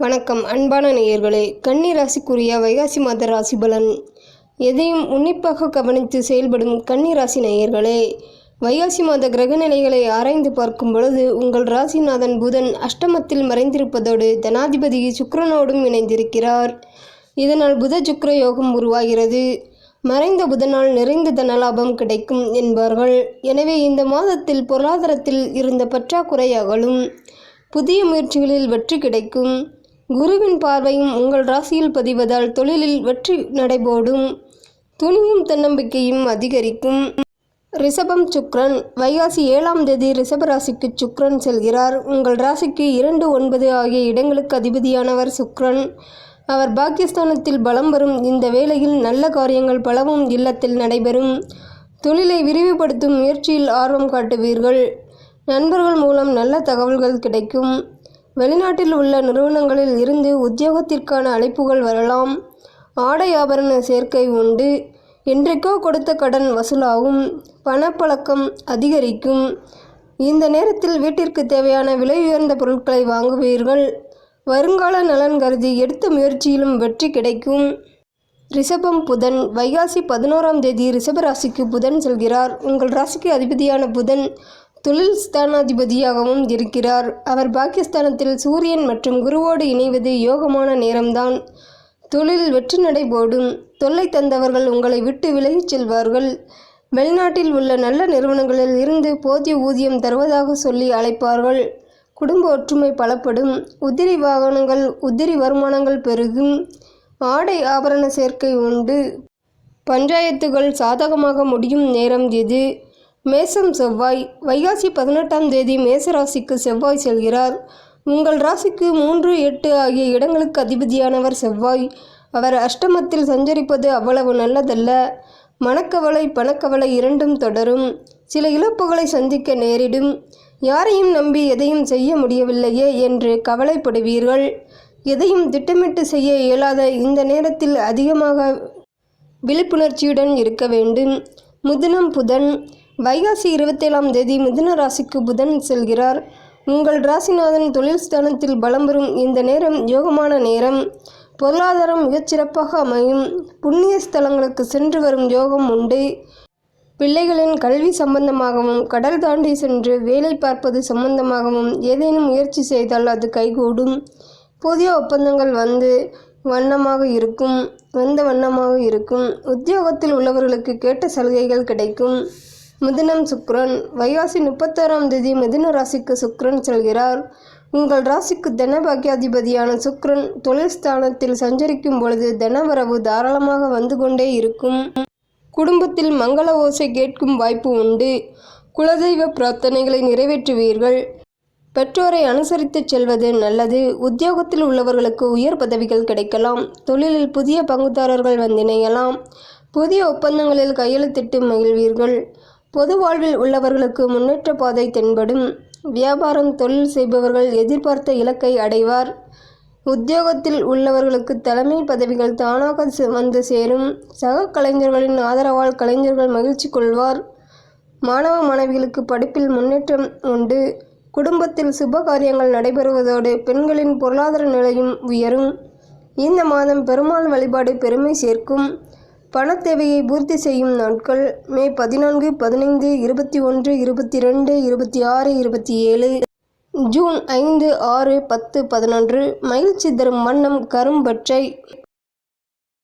வணக்கம் அன்பான நேயர்களே. கன்னி ராசிக்குரிய வைகாசி மாத ராசி பலன். எதையும் உன்னிப்பாக கவனித்து செயல்படும் கன்னி ராசி நேயர்களே வைகாசி மாத கிரக நிலைகளை ஆராய்ந்து பார்க்கும் பொழுது உங்கள் ராசிநாதன் புதன் அஷ்டமத்தில் மறைந்திருப்பதோடு தனாதிபதி சுக்கரனோடும் இணைந்திருக்கிறார். இதனால் புத சுக்கர யோகம் உருவாகிறது. மறைந்த புதனால் நிறைந்த தனலாபம் கிடைக்கும் என்பார்கள். எனவே இந்த மாதத்தில் பொருளாதாரத்தில் இருந்த பற்றாக்குறை அகலும். புதிய முயற்சிகளில் வெற்றி கிடைக்கும். குருவின் பார்வையும் உங்கள் ராசியில் பதிவதால் தொழிலில் வெற்றி நடைபோடும். துணியும் தன்னம்பிக்கையும் அதிகரிக்கும். ரிஷபம் சுக்ரன் வைகாசி ஏழாம் தேதி ரிஷப ராசிக்கு சுக்ரன் செல்கிறார். உங்கள் ராசிக்கு இரண்டு ஒன்பது ஆகிய இடங்களுக்கு அதிபதியானவர் சுக்ரன். அவர் பாகிஸ்தானத்தில் பலம் வரும் இந்த வேளையில் நல்ல காரியங்கள் பலவும் இல்லத்தில் நடைபெறும். தொழிலை விரிவுபடுத்தும் முயற்சியில் ஆர்வம் காட்டுவீர்கள். நண்பர்கள் மூலம் நல்ல தகவல்கள் கிடைக்கும். வெளிநாட்டில் உள்ள நிறுவனங்களில் இருந்து உத்தியோகத்திற்கான அழைப்புகள் வரலாம். ஆடை ஆபரண சேர்க்கை உண்டு. என்றைக்கோ கொடுத்த கடன் வசூலாகும். பணப்பழக்கம் அதிகரிக்கும். இந்த நேரத்தில் வீட்டிற்கு தேவையான விலை உயர்ந்த பொருட்களை வாங்குவீர்கள். வருங்கால நலன் கருதி எடுத்த முயற்சியிலும் வெற்றி கிடைக்கும். ரிஷபம் புதன். வைகாசி பதினோராம் தேதி ரிஷபராசிக்கு புதன் செல்கிறார். உங்கள் ராசிக்கு அதிபதியான புதன். தொழில் ஸ்தானாதிபதியாகவும் இருக்கிறார். அவர் பாகிஸ்தானத்தில் சூரியன் மற்றும் குருவோடு இணைவது யோகமான நேரம்தான். தொழில் வெற்றி நடைபோடும் தொல்லை தந்தவர்கள் உங்களை விட்டு விலகிச் செல்வார்கள். வெளிநாட்டில் உள்ள நல்ல நிறுவனங்களில் இருந்து போதிய ஊதியம் தருவதாக சொல்லி அழைப்பார்கள். குடும்ப ஒற்றுமை பலப்படும். உதிரி வாகனங்கள் உதிரி வருமானங்கள் பெருகும். ஆடை ஆபரண சேர்க்கை உண்டு. பஞ்சாயத்துகள் சாதகமாக முடியும் நேரம் இது. மேசம் செவ்வாய் வைகாசி பதினெட்டாம் தேதி மேச ராசிக்கு செவ்வாய் செல்கிறார். உங்கள் ராசிக்கு மூன்று எட்டு ஆகிய இடங்களுக்கு அதிபதியானவர் செவ்வாய். அவர் அஷ்டமத்தில் சஞ்சரிப்பது அவ்வளவு நல்லதல்ல. மனக்கவலை பணக்கவலை இரண்டும் தொடரும். சில இழப்புகளை சந்திக்க நேரிடும். யாரையும் நம்பி எதையும் செய்ய முடியவில்லையே என்று கவலைப்படுவீர்கள். எதையும் திட்டமிட்டு செய்ய இயலாத இந்த நேரத்தில் அதிகமாக விழிப்புணர்ச்சியுடன் இருக்க வேண்டும். முதினம் புதன் வைகாசி இருபத்தேழாம் தேதி மிதுன ராசிக்கு புதன் செல்கிறார். உங்கள் ராசிநாதன் தொழில் ஸ்தானத்தில் பலம் பெறும் இந்த நேரம் யோகமான நேரம். பொருளாதாரம் மிகச்சிறப்பாக அமையும். புண்ணிய ஸ்தலங்களுக்கு சென்று வரும் யோகம் உண்டு. பிள்ளைகளின் கல்வி சம்பந்தமாகவும் கடல் தாண்டி சென்று வேலை பார்ப்பது சம்பந்தமாகவும் ஏதேனும் முயற்சி செய்தால் அது கைகூடும். புதிய ஒப்பந்தங்கள் வந்து வண்ணமாக இருக்கும் வந்த வண்ணமாக இருக்கும். உத்தியோகத்தில் உள்ளவர்களுக்கு கேட்ட சலுகைகள் கிடைக்கும். மிதுனம் சுக்ரன். வைகாசி முப்பத்தாறாம் தேதி மிதுன ராசிக்கு சுக்ரன் செல்கிறார். உங்கள் ராசிக்கு தனபாக்கியாதிபதியான சுக்ரன் தொழில் ஸ்தானத்தில் சஞ்சரிக்கும் பொழுது தனவரவு தாராளமாக வந்து கொண்டே இருக்கும். குடும்பத்தில் மங்கள ஓசை கேட்கும் வாய்ப்பு உண்டு. குலதெய்வ பிரார்த்தனைகளை நிறைவேற்றுவீர்கள். பெற்றோரை அனுசரித்து செல்வது நல்லது. உத்தியோகத்தில் உள்ளவர்களுக்கு உயர் பதவிகள் கிடைக்கலாம். தொழிலில் புதிய பங்குதாரர்கள் வந்திணையலாம் புதிய ஒப்பந்தங்களில் கையெழுத்திட்டு மகிழ்வீர்கள். பொது வாழ்வில் உள்ளவர்களுக்கு முன்னேற்ற பாதை தென்படும். வியாபாரம் தொழில் செய்பவர்கள் எதிர்பார்த்த இலக்கை அடைவார். உத்தியோகத்தில் உள்ளவர்களுக்கு தலைமை பதவிகள் தானாக வந்து சேரும். சக கலைஞர்களின் ஆதரவால் கலைஞர்கள் மகிழ்ச்சி கொள்வார். மாணவ மாணவிகளுக்கு படிப்பில் முன்னேற்றம் உண்டு. குடும்பத்தில் சுப காரியங்கள் நடைபெறுவதோடு பெண்களின் பொருளாதார நிலையும் உயரும். இந்த மாதம் பெருமாள் வழிபாடு பெருமை சேர்க்கும். பணத் தேவையை பூர்த்தி செய்யும் நாட்கள் மே பதினான்கு பதினைந்து இருபத்தி ஒன்று இருபத்தி ரெண்டு இருபத்தி ஆறு இருபத்தி ஏழு. ஜூன் ஐந்து ஆறு பத்து பதினொன்று. மகிழ்ச்சி தரும் வண்ணம் கரும்பற்றை